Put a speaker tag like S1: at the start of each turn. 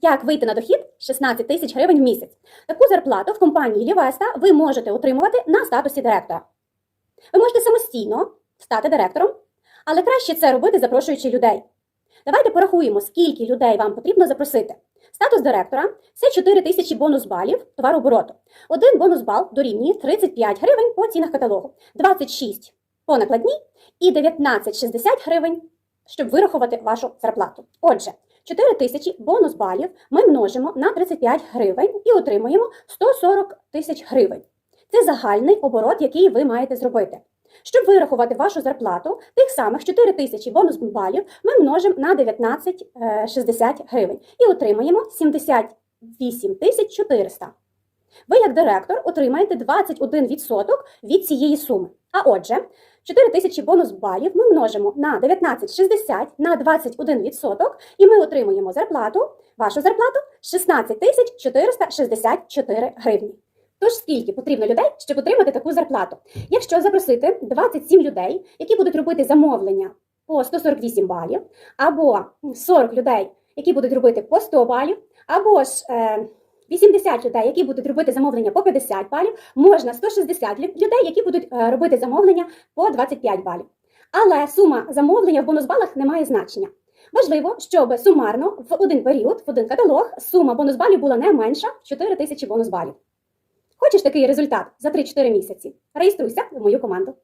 S1: Як вийти на дохід 16 тисяч гривень в місяць? Таку зарплату в компанії Лівеста ви можете отримувати на статусі директора. Ви можете самостійно стати директором, але краще це робити, запрошуючи людей. Давайте порахуємо, скільки людей вам потрібно запросити. Статус директора це 4 тисячі бонус балів товарообороту. Один бонус бал дорівнює 35 гривень по цінах каталогу, 26 по накладній і 19,60 гривень, щоб вирахувати вашу зарплату. Отже, 4 тисячі бонус балів ми множимо на 35 гривень і отримуємо 140 тисяч гривень. Це загальний оборот, який ви маєте зробити. Щоб вирахувати вашу зарплату, тих самих 4 тисячі бонус балів ми множимо на 19,60 гривень і отримаємо 78 тисяч 400. Ви, як директор, отримаєте 21% від цієї суми. А отже, 4 тисячі бонус балів ми множимо на 19,60 на 21% і ми отримуємо зарплату, вашу зарплату 16 тисяч 464 гривні. Тож скільки потрібно людей, щоб отримати таку зарплату? Якщо запросити 27 людей, які будуть робити замовлення по 148 балів, або 40 людей, які будуть робити по 100 балів, або ж е, 80 людей, які будуть робити замовлення по 50 балів, можна 160 людей, які будуть е, робити замовлення по 25 балів. Але сума замовлення в бонус-балах не має значення. Важливо, щоб сумарно в один період, в один каталог, сума бонус-балів була не менша 4 тисячі бонус-балів. Хочеш такий результат за 3-4 місяці? Реєструйся в мою команду.